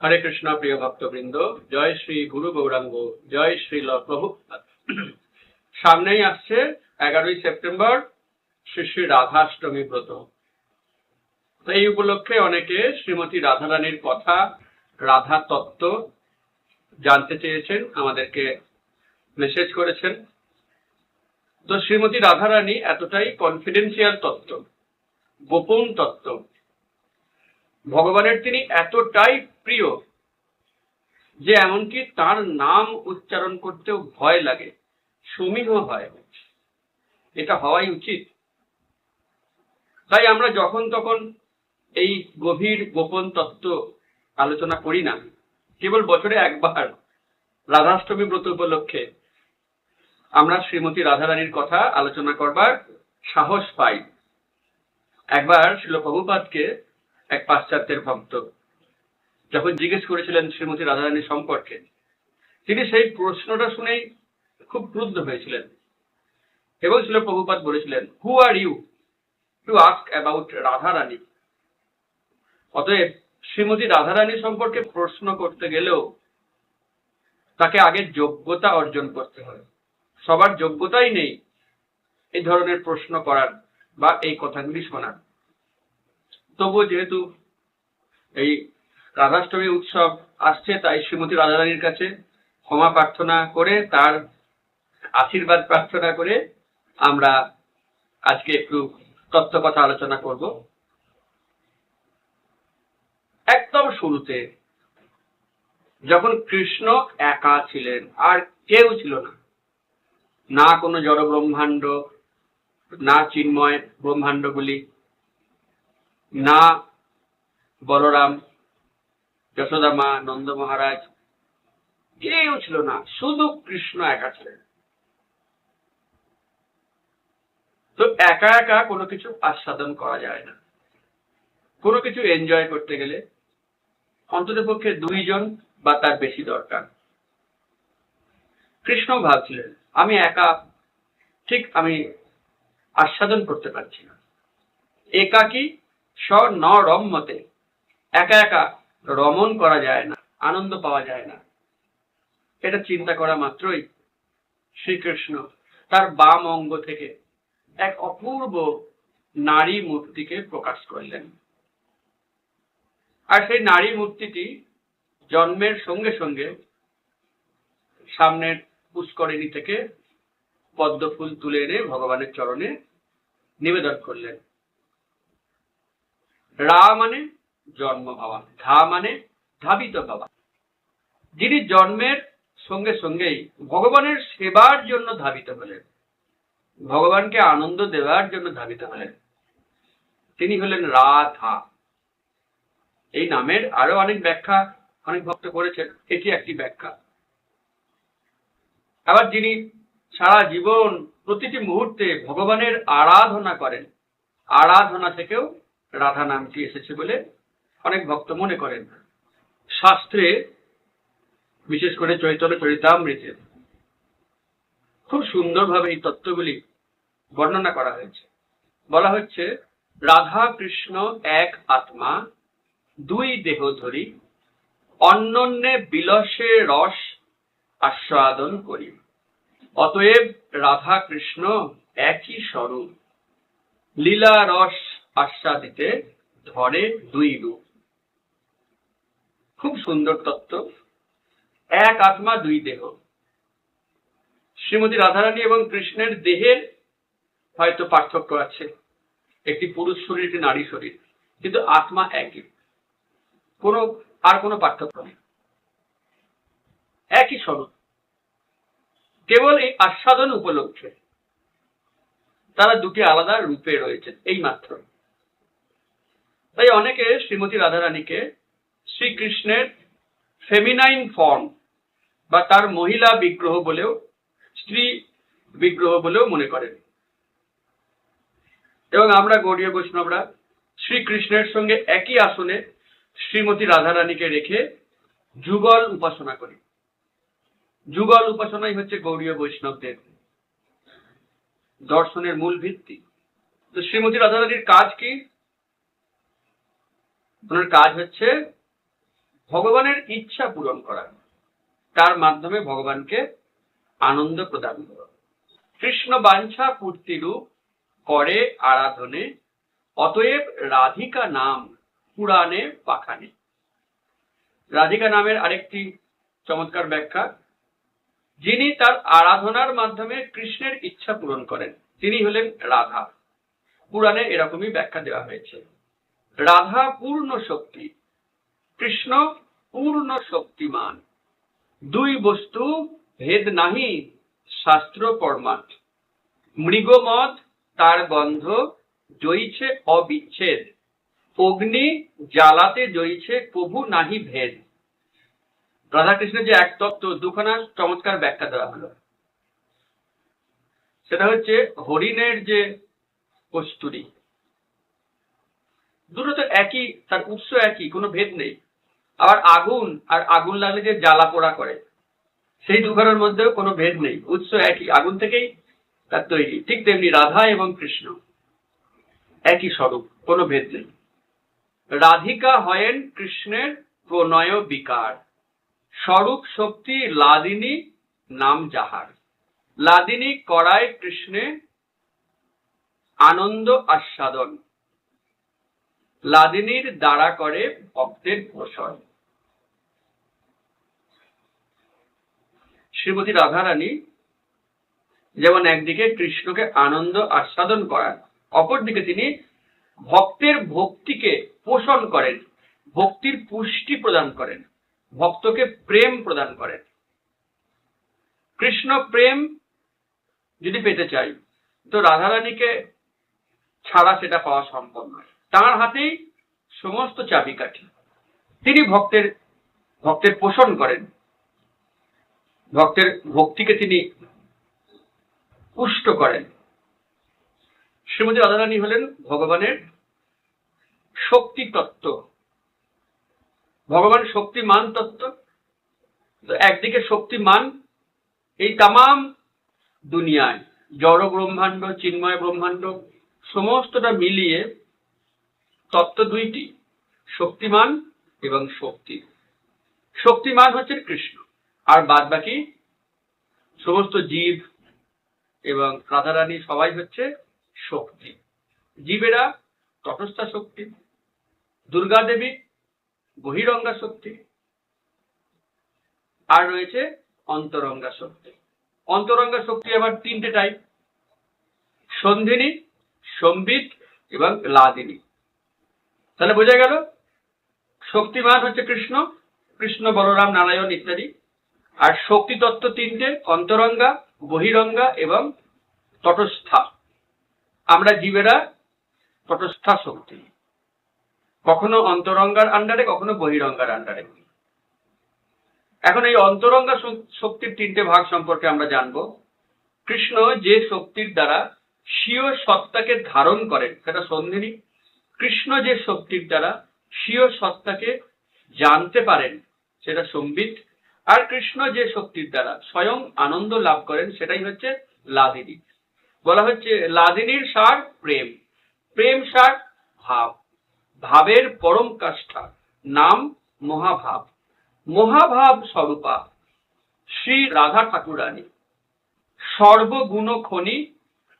হরে কৃষ্ণ প্রিয় ভক্তবৃন্দ জয় শ্রী গুরু গৌরাঙ্গ জয় শ্রী প্রভু সামনেই আসছে এগারোই সেপ্টেম্বর শ্রী শ্রী রাধাষ্টমী ব্রত। এই উপলক্ষে অনেকে শ্রীমতী রাধারানীর কথা, রাধা তত্ত্ব জানতে চেয়েছেন, আমাদেরকে মেসেজ করেছেন। তো শ্রীমতী রাধারানী এতটাই কনফিডেন্সিয়াল তত্ত্ব, গোপন তত্ত্ব। ভগবানের তিনি এতটাই প্রিয়, যে এমনকি তার নাম উচ্চারণ করতেও ভয় লাগে, সমীহ হয়। এটা হওয়াই উচিত। তাই আমরা যখন তখন এই গভীর গোপন তত্ত্ব আলোচনা করি না, কেবল বছরে একবার রাধাষ্টমী ব্রত উপলক্ষে আমরা শ্রীমতী রাধারানীর কথা আলোচনা করবার সাহস পাই। একবার শিল প্রভুপাদকে এক পাশ্চাত্যের ভক্ত যখন জিজ্ঞেস করেছিলেন শ্রীমতী রাধারানী সম্পর্কে, তিনি সেই প্রশ্নটা শুনেই খুব ক্রুদ্ধ হয়েছিলেন। এবং শিল প্রভুপাত বলেছিলেন who are you to ask about Radharani. অতএব শ্রীমতী রাধারানী সম্পর্কে প্রশ্ন করতে গেলেও তাকে আগে যোগ্যতা অর্জন করতে হয় সবার যোগ্যতাই নেই এই ধরনের প্রশ্ন করার বা এই কথাগুলি শোনার। তবুও যেহেতু এই রাধাষ্টমী উৎসব আসছে, তাই শ্রীমতী রাধারানীর কাছে ক্ষমা প্রার্থনা করে, তার আশীর্বাদ প্রার্থনা করে আমরা আজকে একটু তত্ত্ব কথা আলোচনা করব। একদম শুরুতে, যখন কৃষ্ণ একা ছিলেন, আর কেউ ছিল না না কোনো জড় ব্রহ্মাণ্ড না চিন্ময় ব্রহ্মাণ্ডগুলি, না বলরাম যশোদা মা নন্দ মহারাজ কেউ ছিল না, শুধু কৃষ্ণ একা ছিলেন। তো একা একা কোনো কিছু আস্বাদন করা যায় না। কোনো কিছু এনজয় করতে গেলে অন্তত পক্ষে দুইজন বা তার বেশি দরকার। কৃষ্ণ ভাবছিলেন, আমি একা, ঠিক আমি আস্বাদন করতে পারছি না। একাকি স ন রম্মতে একা একা রমন করা যায় না, আনন্দ পাওয়া যায় না। এটা চিন্তা করা মাত্রই শ্রীকৃষ্ণ তার বাম অঙ্গ থেকে এক অপূর্ব নারী মূর্তিকে প্রকাশ করলেন। আর সেই নারী মূর্তিটি জন্মের সঙ্গে সঙ্গে সামনের পুষ্করিণী থেকে পদ্ম ফুল তুলে এনে ভগবানের চরণে নিবেদন করলেন। রা মানে জন্ম হওয়া ধা মানে ধাবিত হওয়া যিনি জন্মের সঙ্গে সঙ্গেই ভগবানের সেবার জন্য ধাবিত হলেন। ভগবানকে আনন্দ দেওয়ার জন্য ধাবিত হলেন। তিনি হলেন রাধা। এই নামের আরও অনেক ব্যাখ্যা অনেক ভক্ত করেছেন। এটি একটি ব্যাখ্যা। আবার যিনি সারা জীবন প্রতিটি মুহূর্তে ভগবানের আরাধনা করেন, আরাধনা থেকেও রাধা নামটি এসেছে বলে অনেক ভক্ত মনে করেন। শাস্ত্রে, বিশেষ করে চৈতন্য চরিতামৃতে খুব সুন্দরভাবে এই তত্ত্বগুলি বর্ণনা করা হয়েছে। বলা হচ্ছে, রাধা কৃষ্ণ এক আত্মা, দুই দেহ ধরি অন্যন্যে বিলসে রস আস্বাদন করি। অতএব রাধা কৃষ্ণ একই স্বরূপ। লীলা রস আস্বাদিতে ধরে দুই রূপ। খুব সুন্দর তত্ত্ব। এক আত্মা, দুই দেহ। শ্রীমতী রাধারানী এবং কৃষ্ণের দেহের হয়তো পার্থক্য আছে। একটি পুরুষ শরীর, একটি নারী শরীর। কিন্তু আত্মা একই। কোনো, আর কোনো পার্থক্য নেই। একই স্বরূপ। কেবল এই আস্বাদন উপলক্ষে তারা দুটি আলাদা রূপে রয়েছে এই মাত্র তাই অনেকে শ্রীমতী রাধারানীকে শ্রীকৃষ্ণের ফেমিনাইন ফর্ম বা তার মহিলা বিগ্রহ বলেও, স্ত্রী বিগ্রহ বলেও মনে করেন। এবং আমরা গৌরীয় বৈষ্ণবরা শ্রীকৃষ্ণের সঙ্গে একই আসনে শ্রীমতী রাধারানীকে রেখে যুগল উপাসনা করি। যুগল উপাসনাই হচ্ছে গৌরীয় বৈষ্ণবদের দর্শনের মূল ভিত্তি। তো শ্রীমতী রাধারানীর কাজ কি? ওনার কাজ হচ্ছে ভগবানের ইচ্ছা পূরণ করা। তার মাধ্যমে ভগবানকে আনন্দ প্রদান করা। কৃষ্ণ বাঞ্ছা পূর্তিরূপ করে আরাধনে, অতএব রাধিকা নাম পুরাণে পাখানে। রাধিকা নামের আরেকটি চমৎকার ব্যাখ্যা, যিনি তার আরাধনার মাধ্যমে কৃষ্ণের ইচ্ছা পূরণ করেন, তিনি হলেন রাধা। পুরাণে এরকমই ব্যাখ্যা দেওয়া হয়েছে। রাধা পূর্ণ শক্তি কৃষ্ণ পূর্ণ শক্তিমান। দুই বস্তু ভেদ নাহি, শাস্ত্র পরমাৎ মৃগমদ তার গন্ধ জইছে অবিচ্ছেদ। অগ্নি জ্বালাতে জইছে কভু নাহি ভেদ। রাধাকৃষ্ণের যে এক তত্ত্ব, দুখানা চমৎকার ব্যাখ্যা দেওয়া হলো। সেটা হচ্ছে হরিণের যে কস্তুরী। দুটো তো একই, তার উৎস একই, কোনো ভেদ নেই। আবার আগুন আর আগুন লাগলে যে জ্বালা পোড়া করে, সেই দুখানের মধ্যেও কোনো ভেদ নেই। উৎস একই, আগুন থেকেই তার তৈরি। ঠিক তেমনি রাধা এবং কৃষ্ণ একই স্বরূপ, কোনো ভেদ নেই। রাধিকা হয়েন কৃষ্ণের প্রণয় বিকার। স্বরূপ শক্তি লাদিনী নাম যাহার। লাদিনী করায় কৃষ্ণে আনন্দ আস্বাদন। লাদিনীর দ্বারা করে ভক্তের পোষণ শ্রীমতী রাধারানী যেমন একদিকে কৃষ্ণকে আনন্দ আস্বাদন করান, অপরদিকে তিনি ভক্তের ভক্তিকে পোষণ করেন, ভক্তির পুষ্টি প্রদান করেন, ভক্তকে প্রেম প্রদান করেন। কৃষ্ণ প্রেম যদি পেতে চাই, তো রাধারানীকে ছাড়া সেটা পাওয়া সম্ভব নয়। তাঁর হাতেই সমস্ত চাবিকাঠি। তিনি ভক্তের ভক্তের পোষণ করেন। ভক্তের ভক্তিকে তিনি পুষ্ট করেন। শ্রীমতী রাধারানী হলেন ভগবানের শক্তি তত্ত্ব ভগবান শক্তিমান তত্ত্ব। তো একদিকে শক্তিমান এই তামাম দুনিয়ায় জড় ব্রহ্মাণ্ড চিন্ময় ব্রহ্মাণ্ড, সমস্তটা মিলিয়ে তত্ত্ব দুইটি, শক্তিমান এবং শক্তি। শক্তিমান হচ্ছে কৃষ্ণ। আর বাদ বাকি সমস্ত জীব এবং রাধারানী সবাই হচ্ছে শক্তি। জীবেরা তটস্থা শক্তি, দুর্গা দেবী বহিরঙ্গা শক্তি, আর রয়েছে অন্তরঙ্গা শক্তি। অন্তরঙ্গা শক্তি আবার তিনটে টাইপ সন্ধিনী, সম্বিত এবং লাদিনী। তাহলে বোঝা গেল, শক্তিমান হচ্ছে কৃষ্ণ কৃষ্ণ, বলরাম, নারায়ণ ইত্যাদি। আর শক্তি তত্ত্ব তিনটে, অন্তরঙ্গা, বহিরঙ্গা এবং তটস্থা। আমরা জীবেরা তটস্থা শক্তি। কখনো অন্তরঙ্গার আন্ডারে কখনো বহিরঙ্গার আন্ডারে এখন এই অন্তরঙ্গা শক্তির তিনটে ভাগ সম্পর্কে আমরা জানব। কৃষ্ণ যে শক্তির দ্বারা স্বীয় সত্তাকে ধারণ করেন, সেটা সন্ধিনী। কৃষ্ণ যে শক্তির দ্বারা স্বীয় সত্তাকে জানতে পারেন, সেটা সম্বিত। আর কৃষ্ণ যে শক্তির দ্বারা স্বয়ং আনন্দ লাভ করেন, সেটাই হচ্ছে লাদিনী। বলা হচ্ছে লাদিনীর সার প্রেম। প্রেম সার ভাব। ভাবের পরম কাষ্ঠা। নাম মহাভাব। মহাভাব স্বরূপা। শ্রী রাধা ঠাকুরানী। সর্বগুণ খনি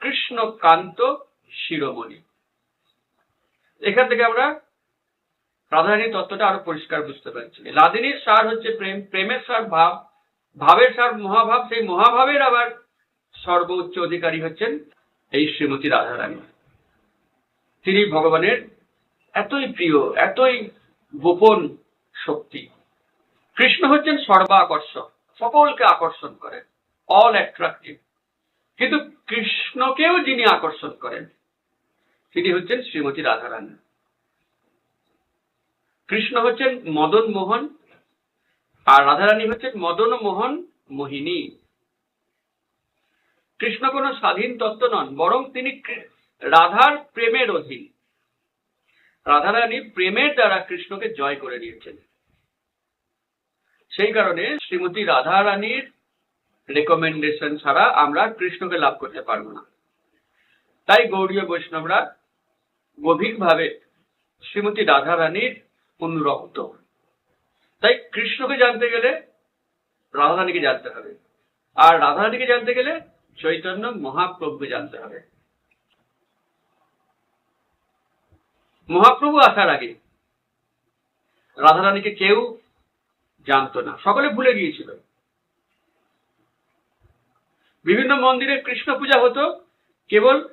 কৃষ্ণকান্ত শিরোমণি। এখান থেকে আমরা রাধারানীর তত্ত্বটা আরও পরিষ্কার বুঝতে পারছি। লাদিনীর সার হচ্ছে প্রেম, প্রেমের সার ভাব, ভাবের সার মহাভাব, সেই মহাভাবের আবার সর্বোচ্চ অধিকারী হচ্ছেন এই শ্রীমতী রাধারানী। তিনি ভগবানের এতই প্রিয়, এতই গোপন শক্তি। কৃষ্ণ হচ্ছেন সর্বাকর্ষক, সকলকে আকর্ষণ করেন অল অ্যাট্রাক্টিভ কিন্তু কৃষ্ণকেও যিনি আকর্ষণ করেন, তিনি হচ্ছেন শ্রীমতী রাধারানী। কৃষ্ণ হচ্ছেন মদন মোহন, আর রাধারানী হচ্ছেন মদন মোহন মোহিনী। কৃষ্ণ কোনো স্বাধীন তত্ত্ব নন, বরং তিনি রাধার প্রেমের অধীন। রাধারানী প্রেমের দ্বারা কৃষ্ণকে জয় করে নিয়েছেন। সেই কারণে শ্রীমতী রাধারানীর রেকমেন্ডেশন ছাড়া আমরা কৃষ্ণকে লাভ করতে পারব না। তাই গৌরীয় বৈষ্ণবরা গভীরভাবে শ্রীমতী রাধারানীর অনুরক্ত তাই কৃষ্ণকে জানতে গেলে রাধারানীকে জানতে হবে। আর রাধারানীকে জানতে গেলে চৈতন্য মহাপ্রভুকে জানতে হবে। মহাপ্রভু আসার আগে রাধারানীকে কেউ জানতো না। সকলে ভুলে গিয়েছিল। বিভিন্ন মন্দিরে কৃষ্ণ পূজা হতো, কেবল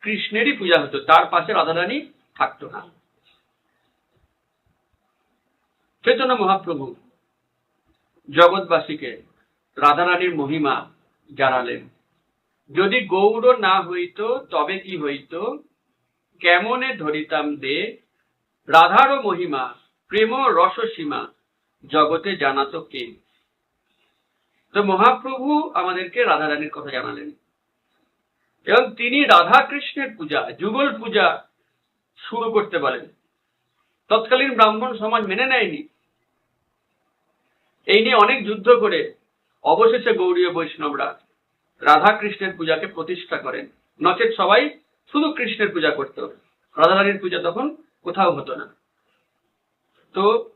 কৃষ্ণেরই পূজা হতো, তার পাশে রাধারানী থাকতো না। চৈতন্য মহাপ্রভু জগৎবাসীকে রাধারানীর মহিমা জানালেন। যদি গৌর না হইত, তবে কি হইত? কেমনে ধরিতাম দে? রাধারও মহিমা, প্রেম রস সীমা, জগতে জানাতো কে? তো মহাপ্রভু আমাদেরকে রাধারানীর কথা জানালেন। এবং তিনি রাধা কৃষ্ণের পূজা, যুগল পূজা শুরু করতে পারেন তৎকালীন ব্রাহ্মণ সমাজ মেনে নেয়নি। এই নিয়ে অনেক যুদ্ধ করে অবশেষে গৌরীয় বৈষ্ণবরা রাধা কৃষ্ণের পূজাকে প্রতিষ্ঠা করেন। নচেত সবাই শুধু কৃষ্ণের পূজা করত। রাধারানীর পূজা তখন কোথাও হতো না। তো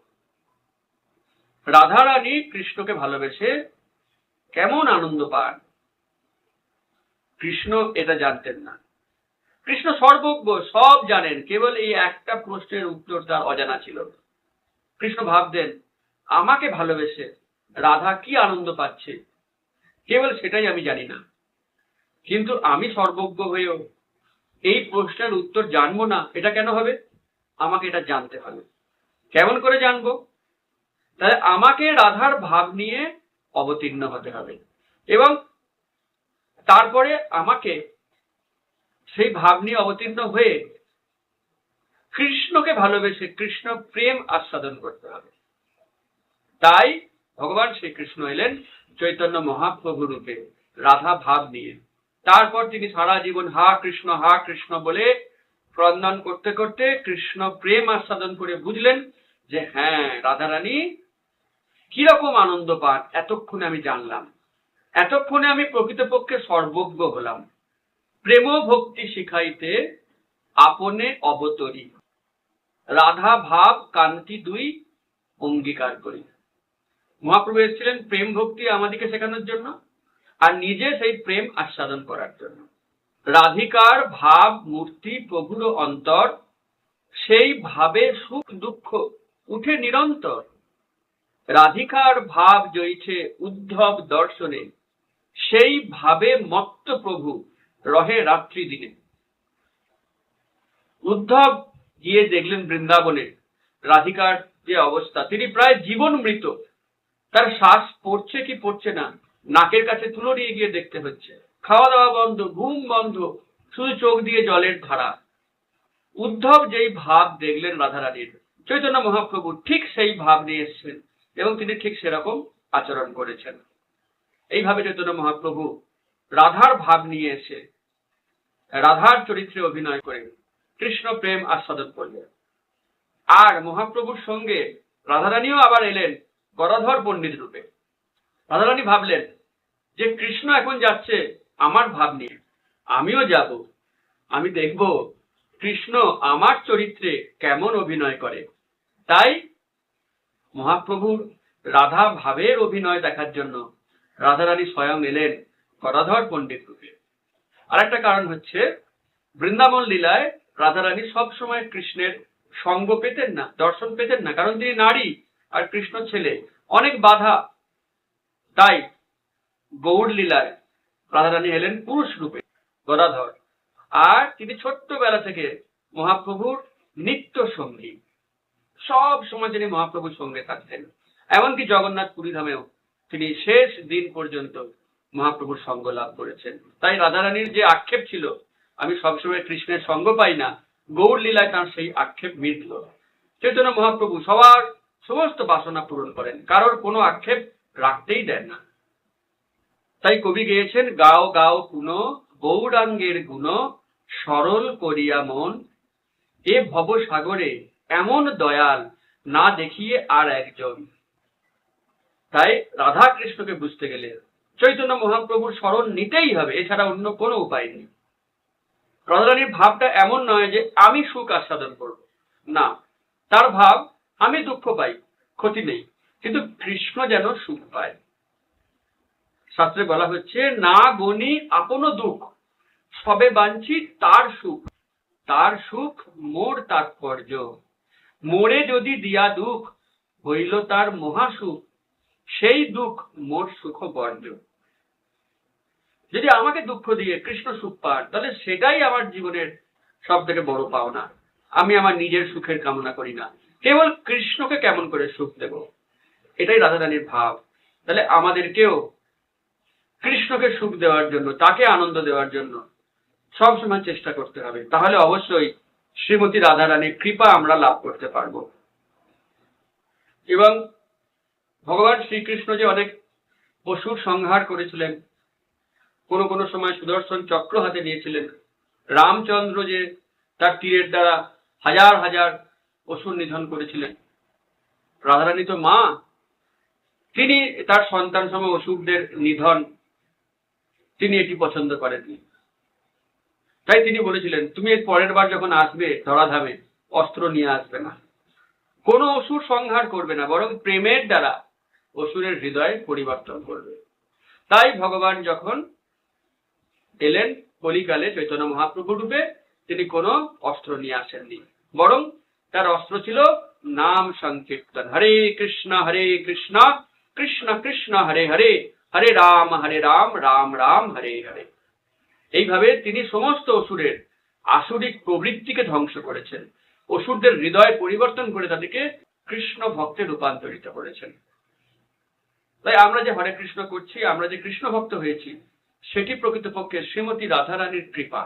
রাধারানী কৃষ্ণকে ভালোবেসে কেমন আনন্দ পান? কৃষ্ণ এটা জানতেন না। কৃষ্ণ সর্বজ্ঞ, সব জানেন। কেবল এই একটা প্রশ্নের উত্তর তার অজানা ছিল। কৃষ্ণ ভাবতেন আমাকে ভালোবেসে রাধা কি আনন্দ পাচ্ছে? কেবল সেটাই আমি জানি না। কিন্তু আমি সর্বজ্ঞ হয়েও এই প্রশ্নের উত্তর জানব না, এটা কেন হবে? আমাকে এটা জানতে হবে। কেমন করে জানব? তাহলে আমাকে রাধার ভাব নিয়ে অবতীর্ণ হতে হবে এবং তারপরে আমাকে সেই ভাব নিয়ে অবতীর্ণ হয়ে কৃষ্ণকে ভালোবেসে কৃষ্ণ প্রেম আস্বাদন করতে হবে। তাই ভগবান শ্রীকৃষ্ণ এলেন চৈতন্য মহাপ্রভু রূপে রাধা ভাব নিয়ে। তারপর তিনি সারা জীবন হা কৃষ্ণ হা কৃষ্ণ বলে ক্রন্দন করতে করতে কৃষ্ণ প্রেম আস্বাদন করে বুঝলেন যে হ্যাঁ রাধারানী, কীরকম আনন্দ পান এতক্ষণে আমি জানলাম। এতক্ষণে আমি প্রকৃতপক্ষে সর্বজ্ঞ হলাম। প্রেম ভক্তি শিখাইতে আপনে অবতরী। রাধা ভাব কান্তি দুই অঙ্গীকার করি। মহাপ্রভু এসেছিলেন প্রেম ভক্তি আমাদেরকে শেখানোর জন্য আর নিজে সেই প্রেম আস্বাদন করার জন্য। রাধিকার, ভাব, মূর্তি, প্রভুর অন্তর, সেই ভাবে সুখ দুঃখ উঠে নিরন্তর। রাধিকার ভাব জয়ছে উদ্ধব দর্শনে, সেই ভাবে মত্ত প্রভু রহে রাত্রি দিনে। উদ্ধব গিয়ে দেখলেন বৃন্দাবনে, রাধিকার যে অবস্থা, তিনি প্রায় জীবন মৃত। তার শ্বাস পড়ছে কি পড়ছে না, নাকের কাছে তুলো নিয়ে গিয়ে দেখতে হচ্ছে। খাওয়া দাওয়া বন্ধ, ঘুম বন্ধ, শুধু চোখ দিয়ে জলের ধারা। উদ্ধব যেই ভাব দেখলেন রাধারানীর, চৈতন্য মহাপ্রভু ঠিক সেই ভাব নিয়ে এসছেন এবং তিনি ঠিক সেরকম আচরণ করেছেন। এইভাবে চৈতন্য মহাপ্রভু রাধার ভাব নিয়ে এসে রাধার চরিত্রে অভিনয় করে কৃষ্ণ প্রেম আস্বাদন করলেন। আর মহাপ্রভুর সঙ্গে রাধারানীও আবার এলেন। গদাধর পণ্ডিত রূপে। রাধারানী ভাবলেন, যে কৃষ্ণ এখন যাচ্ছে, আমার ভাব নিয়ে আমিও যাব। আমি দেখব কৃষ্ণ আমার চরিত্রে কেমন অভিনয় করে। তাই মহাপ্রভুর রাধা ভাবের অভিনয় দেখার জন্য রাধারানী স্বয়ং এলেন গদাধর পণ্ডিত রূপে। আর একটা কারণ হচ্ছে, বৃন্দাবন লীলায় রাধারানী সবসময় কৃষ্ণের সঙ্গ পেতেন না, দর্শন পেতেন না, কারণ তিনি নারী। আর কৃষ্ণ ছেলে। অনেক বাধা। তাই গৌড় লীলায় রাধারানী এলেন পুরুষ রূপে, গদাধর। আর তিনি ছোট্টবেলা থেকে মহাপ্রভুর নিত্য সঙ্গী। সব সময় তিনি মহাপ্রভুর সঙ্গে থাকতেন। এমনকি জগন্নাথ পুরী ধামেও তিনি শেষ দিন পর্যন্ত মহাপ্রভুর সঙ্গ লাভ করেছেন। তাই রাধারানীর যে আক্ষেপ ছিল, আমি সবসময় কৃষ্ণের সঙ্গ পাই না গৌড় লীলায় তার সেই আক্ষেপ মিটল। চৈতন্য মহাপ্রভু সবার সমস্ত বাসনা পূরণ করেন। কারোর কোনো আক্ষেপ রাখতেই দেন না। তাই কবি গেয়েছেন, গাও গাও কুনো, গৌরাঙ্গের গুণ, সরল করিয়া মন। এ ভব সাগরে এমন দয়াল না দেখিয়ে আর একজন। তাই রাধা কৃষ্ণকে বুঝতে গেলে চৈতন্য মহাপ্রভুর স্মরণ নিতেই হবে, এছাড়া অন্য কোনো উপায় নেই। রাধারানীর ভাবটা এমন নয় যে, আমি সুখ আস্বাদন করব। না, তার ভাব আমি দুঃখ পাই, ক্ষতি নেই, কিন্তু কৃষ্ণ যেন সুখ পায়। শাস্ত্রে বলা হচ্ছে, না গণি আপন দুঃখ, সবে বাঞ্ছি তার সুখ তার সুখ মোর তাৎপর্য। মোরে যদি দিয়া দুঃখ, হইল তার মহাসুখ সেই দুঃখ মোর সুখ বর্জ যদি আমাকে দুঃখ দিয়ে কৃষ্ণ সুখ পান, তাহলে সেটাই আমার জীবনের সব থেকে বড় পাওনা। আমি আমার নিজের সুখের কামনা করি না। কেবল কৃষ্ণকে কেমন করে সুখ দেব? এটাই রাধারানীর ভাব। তাহলে আমাদেরকেও কৃষ্ণকে সুখ দেওয়ার জন্য, তাকে আনন্দ দেওয়ার জন্য সব সময় চেষ্টা করতে হবে। তাহলে অবশ্যই শ্রীমতী রাধারানীর কৃপা আমরা লাভ করতে পারব। এবং ভগবান শ্রীকৃষ্ণ যে অনেক পশুর সংহার করেছিলেন, কোনো কোনো সময় সুদর্শন চক্র হাতে নিয়েছিলেন, রামচন্দ্র যে তার তীরের দ্বারা হাজার হাজার অসুর নিধন করেছিলেন। রাধারানী তো মা, তিনি তার সন্তান সম অসুরদের নিধন তিনি এটি পছন্দ করেননি। তাই তিনি বলেছিলেন, তুমি এর পরের বার যখন আসবে ধরাধামে, অস্ত্র নিয়ে আসবে না। কোনো অসুর সংহার করবে না, বরং প্রেমের দ্বারা অসুরের হৃদয় পরিবর্তন করবে। তাই ভগবান যখন এলেন, কলিকালে চৈতন্য মহাপ্রভু রূপে তিনি কোনো অস্ত্র নিয়ে আসেননি, বরং তার অস্ত্র ছিল নাম সংকীর্তন। হরে কৃষ্ণ হরে কৃষ্ণ কৃষ্ণ কৃষ্ণ, হরে হরে হরে রাম হরে রাম রাম রাম, হরে হরে। এইভাবে তিনি সমস্ত অসুরের আসরিক প্রবৃত্তিকে ধ্বংস করেছেন। অসুরদের হৃদয় পরিবর্তন করে তাদেরকে কৃষ্ণ ভক্তে রূপান্তরিত করেছেন। তাই আমরা যে হরে কৃষ্ণ করছি, আমরা যে কৃষ্ণ ভক্ত হয়েছি, সেটি প্রকৃতপক্ষে শ্রীমতী রাধারানীর কৃপা।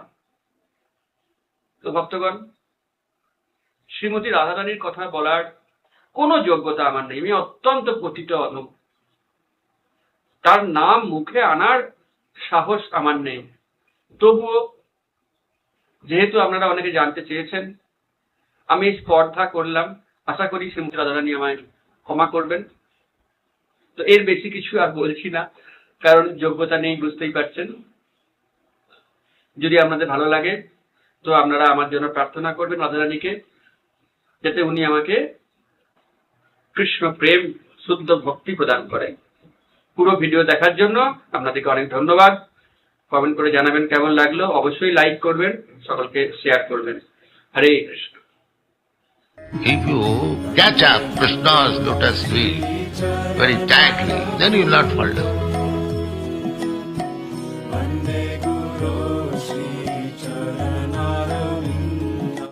তো ভক্তগণ শ্রীমতী রাধারানীর কথা বলার কোনো যোগ্যতা আমার নেই। আমি অত্যন্ত পতিত তার নাম মুখে আনার সাহস আমার নেই। তবুও যেহেতু আপনারা অনেকে জানতে চেয়েছেন, আমি স্পর্ধা করলাম। আশা করি শ্রীমতী রাধারানী আমায় ক্ষমা করবেন। তো এর বেশি কিছু আর বলছি না, কারণ যোগ্যতা নেই, বুঝতেই পারছেন। যদি আপনাদের ভালো লাগে, তো আপনারা আমার জন্য প্রার্থনা করবেন রাধারানীকে। যাতে উনি আমাকে কৃষ্ণ প্রেম শুদ্ধ ভক্তি প্রদান করেন। পুরো ভিডিও দেখার জন্য আপনাদেরকে অনেক ধন্যবাদ। কমেন্ট করে জানাবেন কেমন লাগল। অবশ্যই লাইক করবেন সকলকে শেয়ার করবেন। হরে Krishna. If you catch up Krishna's lotus feet very tightly, then you will not fall down.